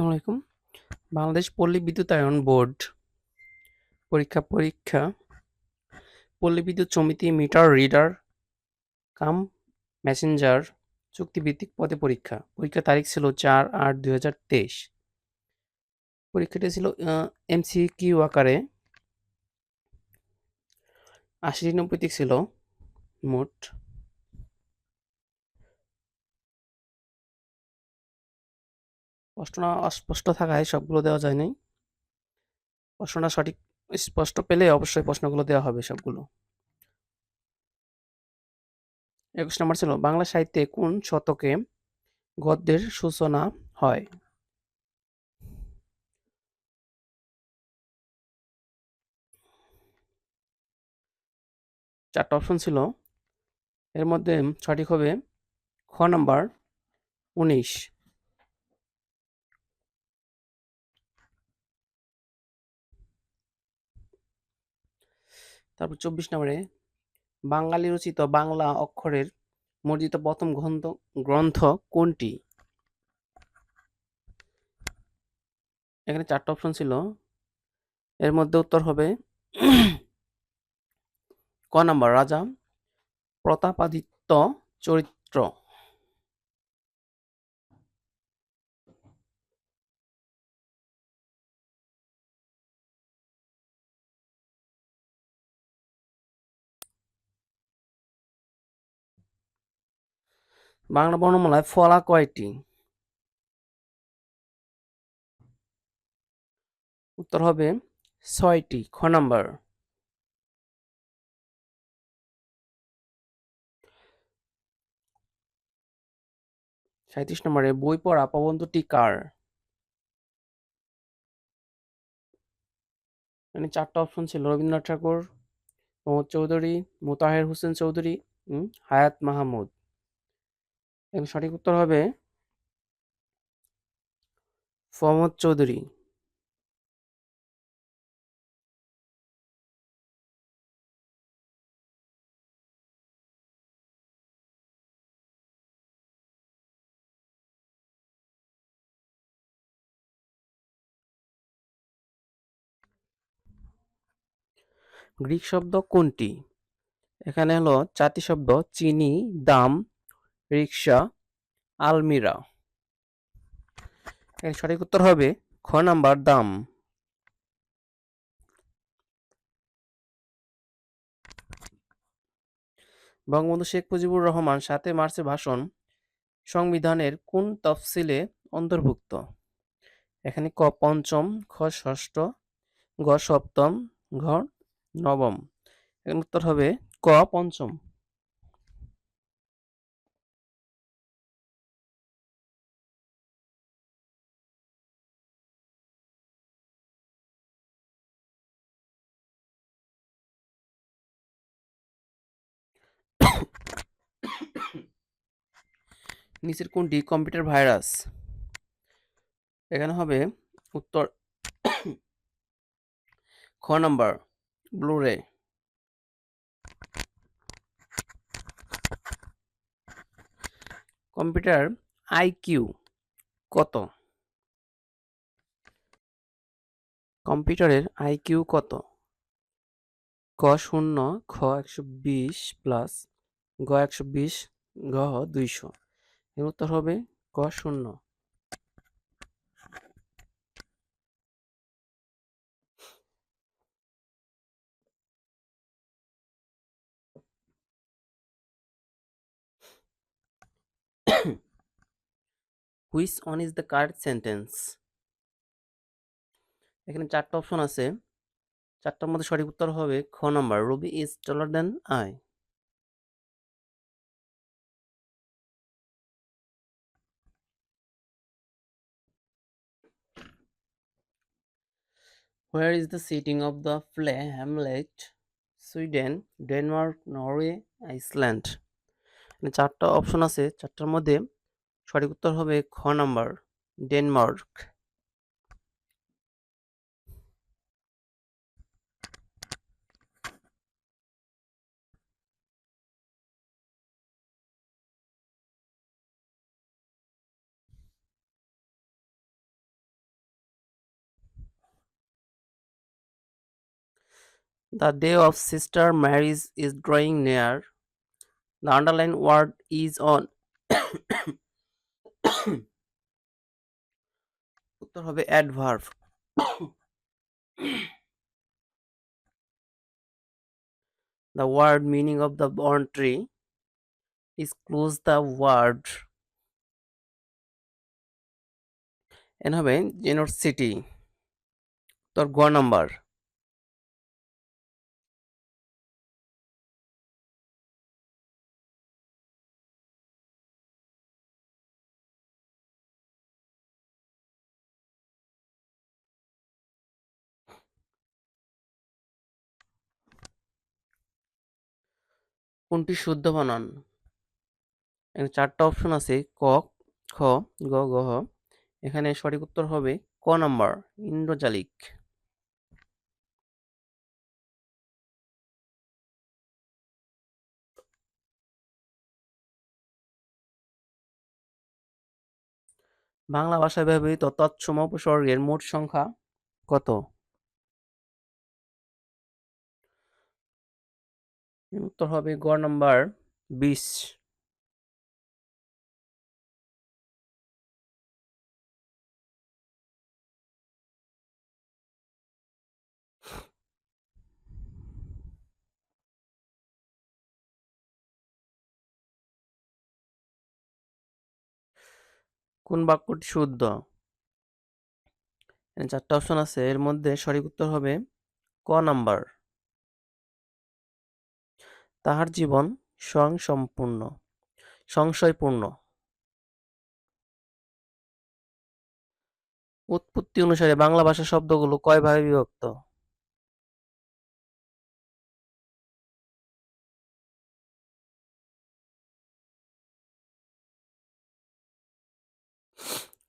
আসসালামু আলাইকুম। বাংলাদেশ পল্লী বিদ্যুতায়ন বোর্ড পরীক্ষা পরীক্ষা। পল্লী বিদ্যুৎ সমিতি মিটার, রিডার, কাম, মেসেঞ্জার চুক্তিভিত্তিক পদে পরীক্ষা। পরীক্ষার তারিখ ছিল চার আট দুই হাজার তেইশ। পরীক্ষাটি ছিল এমসি কিউ আকারে। আশিটি নব্বইটি ছিল মোট। প্রশ্ন অস্পষ্ট থাকায় সবগুলো দেওয়া যায় নাই। প্রশ্নটা সঠিক, স্পষ্ট পেলে অবশ্যই প্রশ্নগুলো দেওয়া হবে সবগুলো। একুশ নম্বর ছিল, বাংলা সাহিত্যে কোন শতকে গদ্যের সূচনা হয়? চারটা অপশন ছিল। এর মধ্যে সঠিক হবে খ নাম্বার উনিশ। তারপর চব্বিশ নম্বরে, বাঙালি রচিত বাংলা অক্ষরের মর্জিত প্রথম গ্রন্থ গ্রন্থ কোনটি? এখানে চারটা অপশন ছিল। এর মধ্যে উত্তর হবে, ক নম্বর, রাজা প্রতাপাদিত্য চরিত্র। বাংলা বর্ণমালায় ফলা কয়টি? উত্তর হবে ছয়টি, খ নাম্বার। সাঁত্রিশ নম্বরে, বই পড়া প্রবন্ধটি কার? এখানে চারটা অপশন ছিল, রবীন্দ্রনাথ ঠাকুর, মোহাম্মদ চৌধুরী, মোতাহের হোসেন চৌধুরী হায়াত মাহমুদ। এবং সঠিক উত্তর হবে ফমদ চৌধুরী। গ্রিক শব্দ কোনটি? এখানে হলো চারটি শব্দ, চিনি, দাম রিক্সা আলমিরা। এর সঠিক উত্তর হবে খ নাম্বার দাম। বঙ্গবন্ধু শেখ মুজিবুর রহমান সাতই মার্চে ভাষণ সংবিধানের কোন তফসিলে অন্তর্ভুক্ত? এখানে ক পঞ্চম, খ ষষ্ঠ, গ সপ্তম, ঘ নবম। এখানে উত্তর হবে ক পঞ্চম। নিচের কোনটি? Computer virus. এখানে হবে উত্তর খ নাম্বার ব্লুরে কম্পিউটার আইকিউ কত? কম্পিউটারের আইকিউ কত? ক শূন্য, খ একশো বিশ প্লাস গ একশো বিশ গ দুইশো। এর উত্তর হবে ক শূন্য। Which one is the correct sentence এখানে চারটা অপশন আছে। চারটার মধ্যে সঠিক উত্তর হবে খ number Rabi is taller than I Where is the setting of the play Hamlet Sweden Denmark Norway Iceland চারটা অপশন আছে। চারটার মধ্যে সঠিক উত্তর হবে খ number Denmark The day of sister marriage is drawing near. The underlined word is on. উত্তর হবে adverb The word meaning of the born tree is close the word. এন হবে জেনোর সিটি তোর গ নাম্বার কোনটি শুদ্ধ বানান এখানে চারটা অপশন আছে, ক, খ, গ গ, হ। এখানে সঠিক উত্তর হবে ক নাম্বার, ইন্দ্রজালিক। বাংলা ভাষায় ব্যবহৃত তৎসম উপসর্গের মোট সংখ্যা কত? উত্তর হবে গ নাম্বার বিশ। কোন বাক্যটি শুদ্ধ? চারটা অপশন আছে। এর মধ্যে সঠিক উত্তর হবে ক নাম্বার। তাহার জীবন স্বয়ং সম্পূর্ণ সংশয়পূর্ণ। উৎপত্তি অনুসারে বাংলা ভাষা শব্দগুলো কয় ভাগে বিভক্ত?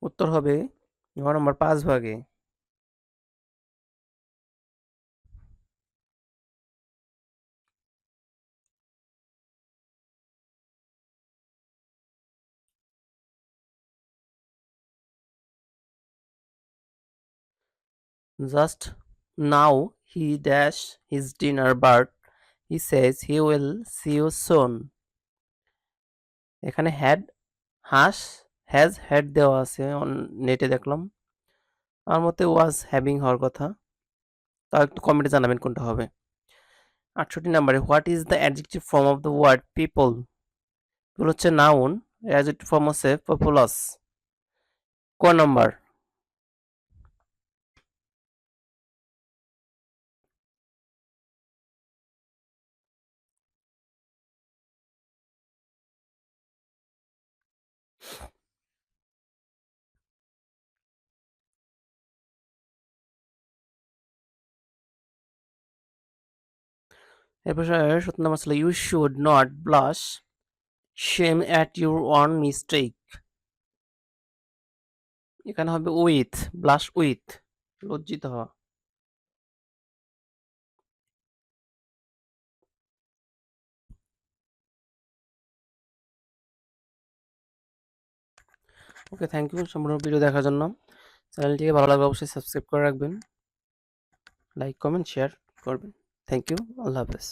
উত্তর হবে ঘ নম্বর পাঁচ ভাগে। Just now he dash his dinner, but he says he will see you soon. এখানে হ্যাড হাস হ্যাজ হ্যাড দেওয়া আছে নেটে দেখলাম। আমার মতে ওয়াজ হ্যাভিং হওয়ার কথা। তাও একটু কমেন্টে জানাবেন কোনটা হবে। আটষট্টি নাম্বারে what is the adjective form of the word people হচ্ছে নাউন অ্যাডজেক্টিভ ফর্ম হচ্ছে পপুলাস ক নাম্বার? এরপর সত্য নাম্বার ছিল you should not blush shame at your own mistake এখানে হবে উইথ ব্লাশ উইথ লজ্জিত হওয়া। ওকে থ্যাংক ইউ সম্পূর্ণ ভিডিও দেখার জন্য। চ্যানেলটিকে ভালো লাগলে অবশ্যই সাবস্ক্রাইব করে রাখবেন। লাইক কমেন্ট শেয়ার করবেন। থ্যাংক ইউ আল্লাহ হাফেজ